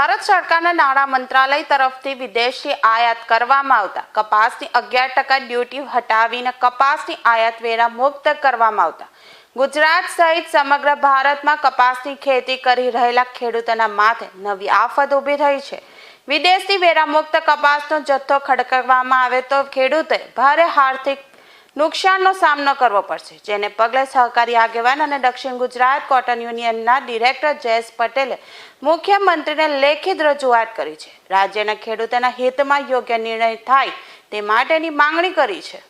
ભારત સરકારના નાણાં મંત્રાલય તરફથી વિદેશી આયાત કરવામાં આવતા. કપાસની અગિયાર ટકા ડ્યુટી હટાવીને કપાસની આયાત વેરા મુક્ત કરવામાં આવતા. ગુજરાત સહિત સમગ્ર ભારતમાં કપાસની ખેતી કરી રહેલા ખેડૂતોના માથે નવી આફત ઊભી થઈ છે. વિદેશથી વેરામુક્ત કપાસનો જથ્થો ખડકવામાં આવે તો ખેડૂતે ભારે આર્થિક નુકસાનનો સામનો કરવો પડશે. જેને પગલે સહકારી આગેવાન અને દક્ષિણ ગુજરાત કોટન યુનિયનના ડિરેક્ટર જયેશ પટેલે મુખ્યમંત્રીને લેખિત રજૂઆત કરી છે. રાજ્યના ખેડૂતોના હિતમાં યોગ્ય નિર્ણય થાય તે માટેની માંગણી કરી છે.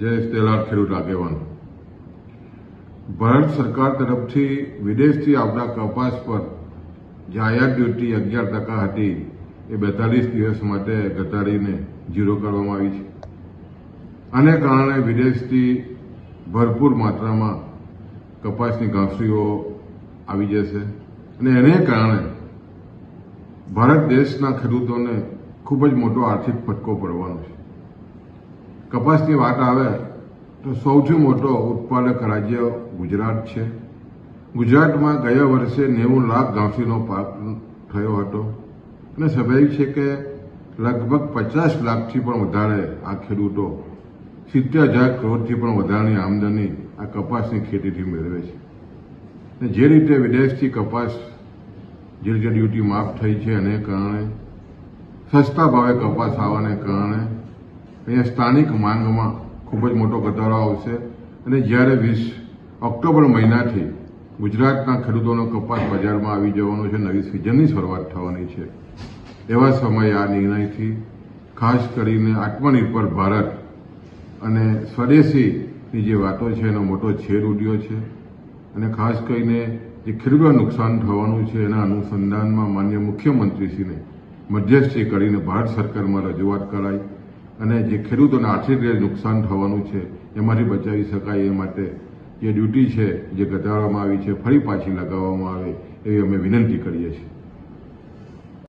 જયેશ તેલાર ખેડૂત આગેવાન. ભારત સરકાર તરફથી વિદેશથી આવતા કપાસ પર જાહેર ડ્યુટી અગિયાર ટકા હતી. એ બેતાલીસ દિવસ માટે ઘટાડીને ઝીરો કરવામાં આવી છે. આને કારણે વિદેશથી ભરપૂર માત્રામાં કપાસની ઘાસરીઓ આવી જશે અને એને કારણે ભારત દેશના ખેડૂતોને ખૂબ જ મોટો આર્થિક ફટકો પડવાનો છે. કપાસની વાત આવે તો સૌથી મોટો ઉત્પાદક રાજ્ય ગુજરાત છે. ગુજરાતમાં ગયા વર્ષે નેવું લાખ ઘાસીનો પાક થયો હતો અને સ્વાભાવિક છે કે લગભગ પચાસ લાખથી પણ વધારે આ ખેડૂતો સિત્તેર હજાર કરોડથી પણ વધારાની આમદની આ કપાસની ખેતીથી મેળવે છે. અને જે રીતે વિદેશથી કપાસ જે રીતે ડ્યુટી માફ થઈ છે એને કારણે, સસ્તા ભાવે કપાસ આવવાને કારણે અહીંયા સ્થાનિક માંગમાં ખૂબ જ મોટો ઘટાડો આવશે. અને જ્યારે વીસ ઓક્ટોબર મહિનાથી ગુજરાતના ખેડૂતોનો કપાસ બજારમાં આવી જવાનો છે, નવી સિઝનની શરૂઆત થવાની છે. એવા સમયે આ નિર્ણયથી ખાસ કરીને આત્મનિર્ભર ભારત અને સ્વદેશીની જે વાતો છે, એનો મોટો છેદ ઉડ્યો છે. અને ખાસ કરીને જે ખેડૂતોને નુકસાન થવાનું છે, એના અનુસંધાનમાં માન્ય મુખ્યમંત્રીશ્રીને મધ્યસ્થી કરીને ભારત સરકારમાં રજૂઆત કરાઈ. અને જે ખેડૂતોને આર્થિક રીતે નુકસાન થવાનું છે, એમાંથી બચાવી શકાય એ માટે જે ડ્યુટી છે, જે ઘટાડવામાં આવી છે, ફરી પાછી લગાવવામાં આવે, એવી અમે વિનંતી કરીએ છીએ.